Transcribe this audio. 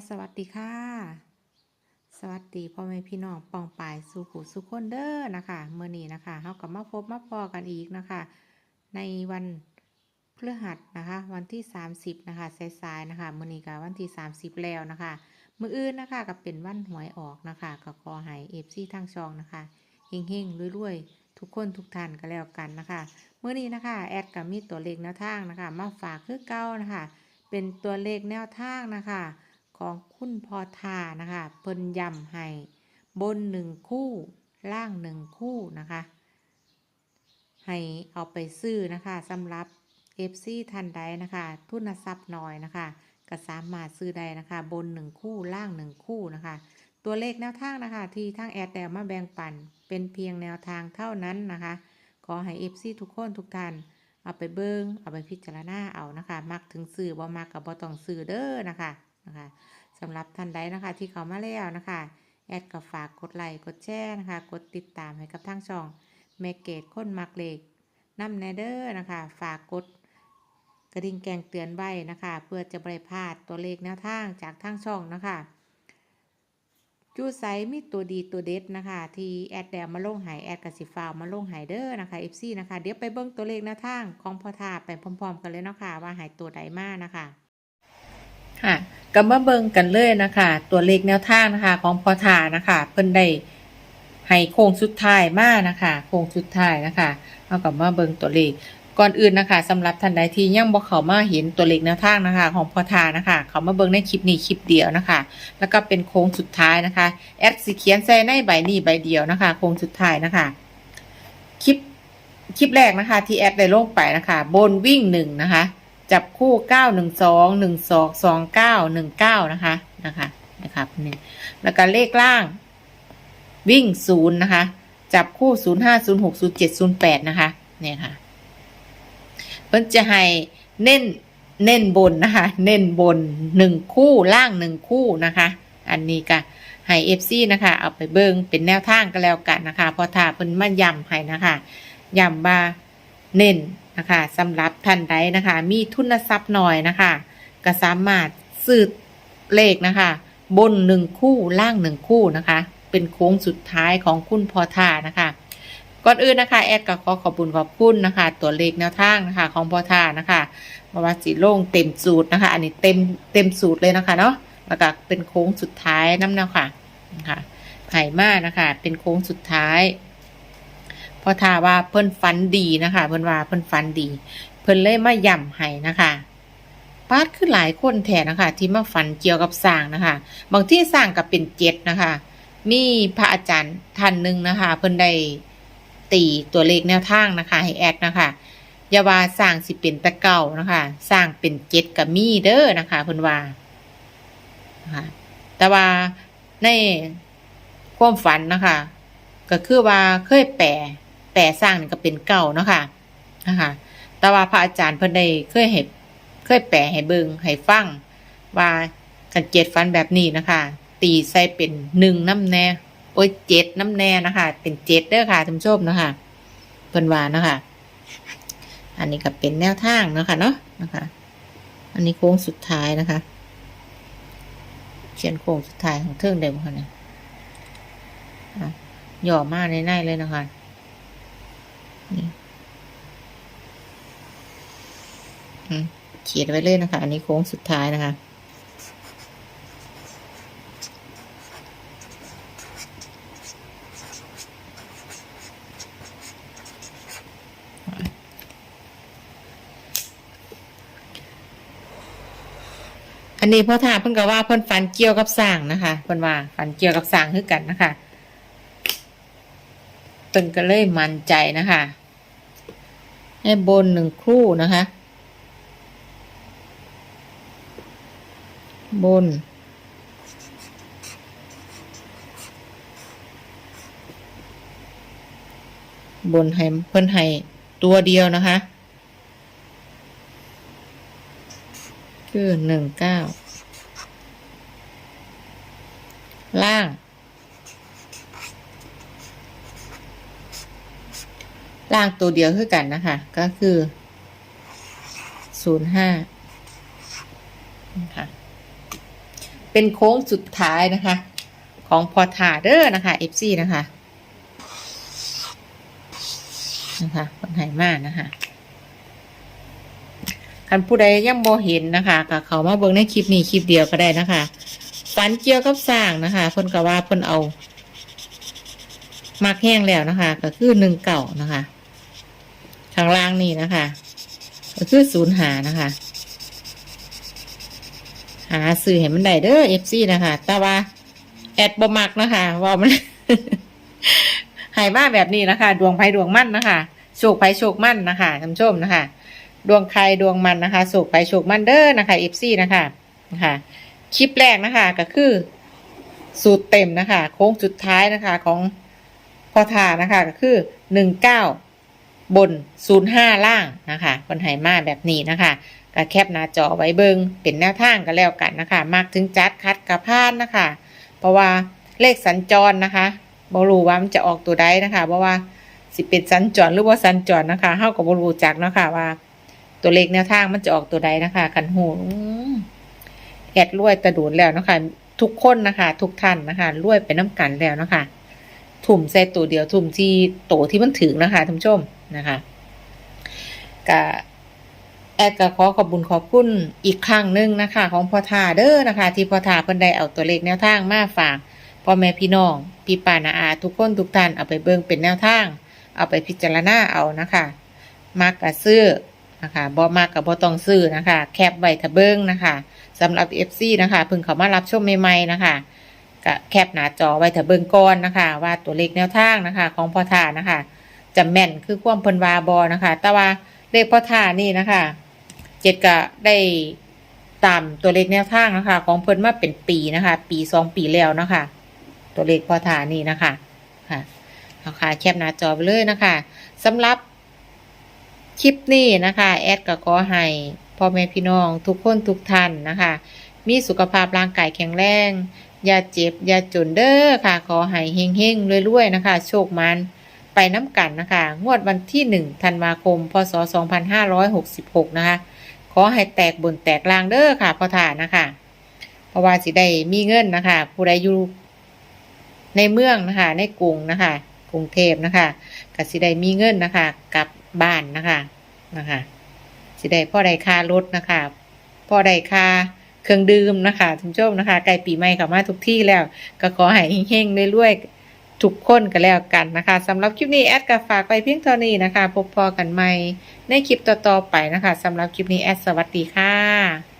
ดสวัสดีค่ะ สวัสดีพ่อแม่พี่น้องปองปายสู่ผู้สุขคนเด้อนะคะเมื่อนี้นะคะเฮากับมาพบมาพอกันอีกนะคะ ในวันพฤหัสนะคะ วันที่ 30นะคะสายๆนะคะเมื่อนี้ก็วันที่ 30 แล้วนะคะ มืออื่นนะคะก็เป็นวันหวยออกนะคะก็ขอให้เอฟซีทางช่องนะคะเฮงๆรวยๆทุกคนทุกท่านก็แล้วกันนะคะเมื่อนี้นะคะแอดกับมีตัวเลขแนวทางนะคะ มาฝากคือเก้านะคะ เป็นตัวเลขแนวทางนะคะ ของคุณพอทานะคะ เพิ่นย้ำให้บนหนึ่งคู่ล่างหนึ่งคู่นะคะ ให้เอาไปซื้อนะคะสำหรับ FC ทันใดนะคะ ทุนทรัพย์น้อยนะคะก็สามารถซื้อได้นะคะ บนหนึ่งคู่ล่างหนึ่งคู่นะคะ ตัวเลขแนวทางนะคะ ที่ทางแอดแดมาแบ่งปัน เป็นเพียงแนวทางเท่านั้นนะคะ ขอให้ FC ทุกคนทุกท่านเอาไปเบิงเอาไปพิจารณาเอานะคะ มักถึงสื่อบ่มักกับบ่ต้องสื่อเด้อนะคะ นะคะสำหรับท่านใดนะคะที่เขามาแล้วนะคะแอดก็ฝากกดไลค์กดแชร์นะคะ กดติดตามให้กับทางช่องแมเกตคนมักเลขน้ำแนเดอร์นะคะ ฝากกดกระดิ่งแกงเตือนไว้นะคะ เพื่อจะบริพลาดตัวเลขแนวทางจากทางช่องนะคะจูไซมีตัวดีตัวเด็ดนะคะ ที่แอดแดมมาลงหายแอดกับสิฟาวมาลงหายเดอร์นะคะ FC นะคะ เดี๋ยวไปเบิ้งตัวเลขแนวทางของพอทาไปพร้อมๆ กันเลยเนาะค่ะว่าหายตัวใดมากนะคะ ค่ะก็มาเบิงกันเลยนะคะ ตัวเลขแนวทางนะคะ ของพอทานะคะ เพิ่นได้ให้โค้งสุดท้ายมากนะคะโค้งสุดท้ายนะคะเอากับมาเบิงตัวเลขก่อนอื่นนะคะสำหรับท่านใดที่ยังบ่เข้ามาเห็นตัวเลขแนวทางนะคะ ของพอทานะคะ เขามาเบิ่งในคลิปนี้คลิปเดียวนะคะ แล้วก็เป็นโค้งสุดท้ายนะคะแอดสิเขียนใส่ในใบนี้ใบเดียวนะคะโค้งสุดท้ายนะคะคลิปคลิปแรกนะคะ ที่แอดได้ลงไปนะคะ บนวิ่งหนึ่งนะคะ จับคู่เก้าหนึ่งสองหนึ่งสองสองเก้าหนึ่งเก้านะคะนะคะนะครับนี่แล้วก็เลขล่าง วิ่งศูนย์นะคะ จับคู่ศูนย์ห้าศูนย์หกศูนย์เจ็ดศูนย์แปดนะคะเนี่ยค่ะเพิ่นจะให้เน้นเน้นบนนะคะ เน้นบนหนึ่งคู่ล่างหนึ่งคู่นะคะ อันนี้ก็ให้เอฟซีนะคะ เอาไปเบิงเป็นแนวทางก็แล้วกันนะคะ พอถ้าเพิ่นมาย้ำให้นะคะย้ำว่าเน้น นะคะสำหรับท่านใดนะคะ มีทุนทรัพย์หน่อยนะคะ ก็สามารถซื้อเลขนะคะ บนหนึ่งคู่ล่างหนึ่งคู่นะคะ เป็นโค้งสุดท้ายของคุณพอทานะคะก่อนอื่นนะคะแอดก็ขอขอบคุณขอบคุณนะคะ ตัวเลขแนวทางนะคะของพอทานะคะมาว่าสีโล่งเต็มสูตรนะคะ อันนี้เต็มเต็มสูตรเลยนะคะเนาะแล้วก็เป็นโค้งสุดท้ายน้ำเนาค่ะนะคะไผ่มานะคะ เป็นโค้งสุดท้าย พอทาว่าเพิ่นฟันดีนะคะ เพิ่นว่าเพิ่นฟันดี เพิ่นเลยมาย่ำให้นะคะปาดคือหลายคนแทนนะคะ ที่มาฝันเกี่ยวกับสร้างนะคะ บางที่สร้างกับเป็นเจ็ดนะคะ มีพระอาจารย์ท่านหนึ่งนะคะ เพิ่นได้ตีตัวเลขแนวทางนะคะให้แอดนะคะอย่าว่าสร้างสิเป็นตะเก่านะคะ สร้างเป็นเจ็ดกับมีเด้อนะคะเพิ่นว่านะคะแต่ว่าในความฝันนะคะ ก็คือว่าเคยแปล แปลสร้างนี่ก็เป็นเก่าเนาะค่ะนะคะแต่ว่าพระอาจารย์เพิ่นได้เคยเห็นเคยแปลให้เบิงให้ฟังว่ากันเจ็ดฟันแบบนี้นะคะ ตีใส่เป็นหนึ่งน้ำแน่โอ้ยเจ็ดน้ำแน่นะคะ เป็นเจ็ดเด้อค่ะท่านผู้ชมนะคะเพิ่นว่านะคะ อันนี้ก็เป็นแนวทางนะคะเนาะนะคะ อันนี้โค้งสุดท้ายนะคะ เขียนโค้งสุดท้ายของเทิงเดิมค่ะเนี่ยหย่อมากในๆเลยนะคะ เขียนไว้เลยนะคะ อันนี้โค้งสุดท้ายนะคะ อันนี้พ่อถาเพิ่นก็ว่าเพิ่นฝันเกี่ยวกับสร้างนะคะเพิ่นว่าฝันเกี่ยวกับสร้างคือกันนะคะ เพิ่นก็เลยมั่นใจนะคะให้บนหนึ่งคู่นะคะ บน บนให้เพิ่นให้ตัวเดียวนะคะ คือหนึ่งเก้าล่าง ล่างตัวเดียวคือกันนะคะ ก็คือศูนย์ห้าค่ะเป็นโค้งสุดท้ายนะคะ ของพอถาเดอร์นะคะ FC นะคะนะคะคนไหมากนะคะคันผู้ใดยังบ่เห็นนะคะก็เขามาเบิ่งในคลิปนี้คลิปเดียวก็ได้นะคะฝันเกี่ยวกับสร้างนะคะเพิ่นก็ว่าเพิ่นเอา มากแห้งแล้วนะคะ ก็คือหนึ่งเก่านะคะ ข้างล่างนี่นะคะก็คือศูนย์หานะคะ หาซื้อเห็นมันได้เด้อเอฟซีนะคะ แต่ว่า แอดบ่มักนะคะ ว่ามันหายมาแบบนี้นะคะ ดวงไพ่ดวงมั่นนะคะโชคไพ่โชคมั่นนะคะท่านผู้ชมนะคะ ดวงใครดวงมันนะคะโชคไพ่โชคมั่นเด้อนะคะเอฟซีนะคะนะคะ คลิปแรกนะคะ ก็คือ สูตรเต็มนะคะ โค้งสุดท้ายนะคะของพอทานะคะ ก็คือหนึ่งเก้า บน 05 ล่างนะคะคนไหมาแบบนี้นะคะก็แคปหน้าจอไว้เบิงเป็นแนวทางกันแล้วกันนะคะ มากถึงจัดคัดกระพานนะคะ เพราะว่าเลขสัญจรนะคะบรูว่ามันจะออกตัวใดนะคะ เพราะว่าสิเป็นสัญจรหรือว่าสัญจรนะคะเฮากับบรูจักนะคะว่า ตัวเลขแนวทางมันจะออกตัวใดนะคะคันหูแอดรวยตะดูนแล้วนะคะ ทุกคนนะคะ ทุกท่านนะคะรวยไปน้ำกันแล้วนะคะถุ่มใส่ตัวเดียวถุ่มที่โตที่มันถึงนะคะท่านผู้ชม นะคะกะแอดก็ขอขอบบุญขอบคุณอีกครั้งหนึ่งนะคะ ของพ่อทาเด้อนะคะ ที่พ่อทาเพิ่นได้เอาตัวเลขแนวทางมาฝากพ่อแม่พี่น้องพี่ป้านาอา ทุกคนทุกท่านเอาไปเบิ่งเป็นแนวทาง เอาไปพิจารณาเอานะคะมักกะซื้อนะคะบ่มักกับบ่ต้องซื้อนะคะ แคปไว้ถ้าเบิ่งนะคะสำหรับ FC นะคะเพิ่งเขามารับชมใหม่ๆนะคะก็แคปหน้าจอไว้ถ้าเบิ่งก่อนนะคะ ว่าตัวเลขแนวทางนะคะ ของพ่อท่านะคะ จะแม่นคือความเพิ่นวาบอนะคะ แต่ว่าเลขพ่อท่านี่นะคะเจ็ดก็ได้ตามตัวเลขแนวทางนะคะ ของเพิ่นมาเป็นปีนะคะ ปีสองปีแล้วนะคะ ตัวเลขพ่อท่านี่นะคะค่ะเอาค่ะแคปหน้าจอไปเลยนะคะสำหรับคลิปนี้นะคะแอดก็ขอให้พ่อแม่พี่น้องทุกคนทุกท่านนะคะ มีสุขภาพร่างกายแข็งแรง อย่าเจ็บ อย่าจนเด้อค่ะ ขอให้เฮงเฮงๆรวยๆนะคะ โชคมัน ไปน้ำกันนะคะ งวดวันที่หนึ่งธันวาคม พศ 2566 นะคะ ขอให้แตกบนแตกลางเด้อค่ะพ่อฐานนะคะเพราะว่าสิได้มีเงินนะคะ ผู้ใดอยู่ในเมืองนะคะ ในกรุงนะคะ กรุงเทพนะคะก็สิได้มีเงินนะคะกลับบ้านนะคะนะคะ สิได้พ่อใดค่ารถนะคะพ่อใดค่าเครื่องดื่มนะคะท่านผู้ชมนะคะใกลปีใหม่เข้ามาทุกที่แล้ว ก็ขอให้เฮงๆรวยๆ ทุกคนก็แล้วกันนะคะสำหรับคลิปนี้แอดก็ฝากไปเพียงเท่านี้นะคะ พบพอกันใหม่ในคลิปต่อๆไปนะคะสำหรับคลิปนี้แอดสวัสดีค่ะ